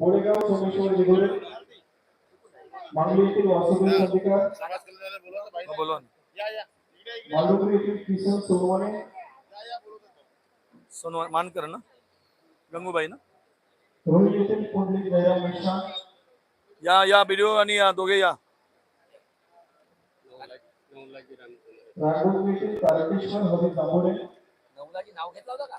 बोडेगाव सोमेश्वर मांडवी येथील वासुदेव हो, येथील किसन सोनवाने सोनवा मानकर ना? गंगूबाई ना? रोहित येथील पुंडलिक जयराम मिश्रा. या या व्हिडिओ आणि या दोघे या. राघव येथील तारकेश्वर हरी नाव घेतलं होतं का?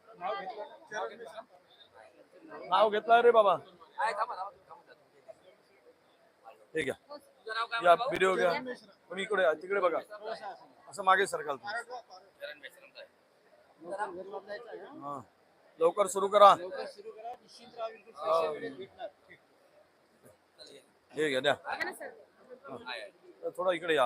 नाव घेतला रे बाबा. हे घ्या या व्हिडिओ घ्या. तुम्ही इकडे या, तिकडे बघा. असं मागे लवकर सुरू करा. ठीक. है द्या. थोडा इकडे या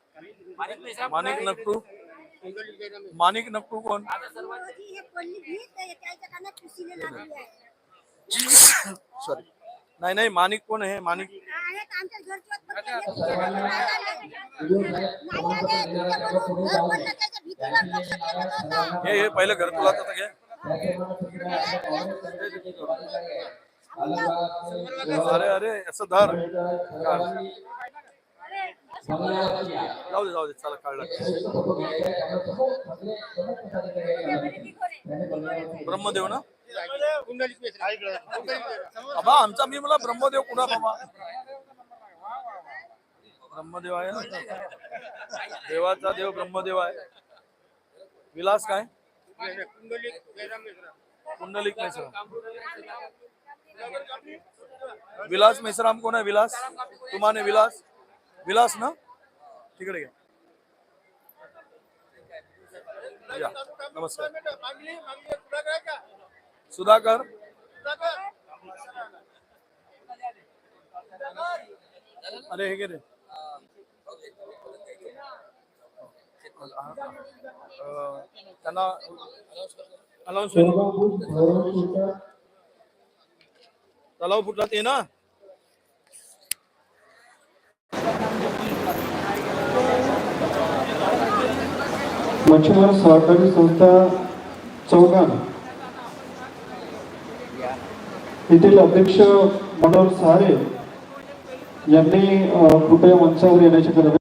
मानिक नकटू मानिक नकटू कौन सॉरी नहीं नहीं मानिक कौन है मानिक ये ये पहले घर तो लाता था क्या अरे अरे असं धर जाऊ दे जाऊ दे चला काढला ब्रह्मदेव ना? बाबा आमचा मी मला ब्रह्मदेव कुणा बाबा? ब्रह्मदेव आहे ना? देवाचा देव ब्रह्मदेव आहे. विलास काय? कुंडलिक मेसराम विलास मेसराम कोण आहे? विलास? तुम्हाने विलास? विलास ना? तिकडे घ्या. या नमस्कार. सुधाकर? अरे हे अं, त्यांना शिरकर तलाव फुटला ते ना? मच्छीमार सहकारी संस्था चौगान येथील अध्यक्ष मनोहर सहारे यांनी कृपया मंचावर येण्याची गरज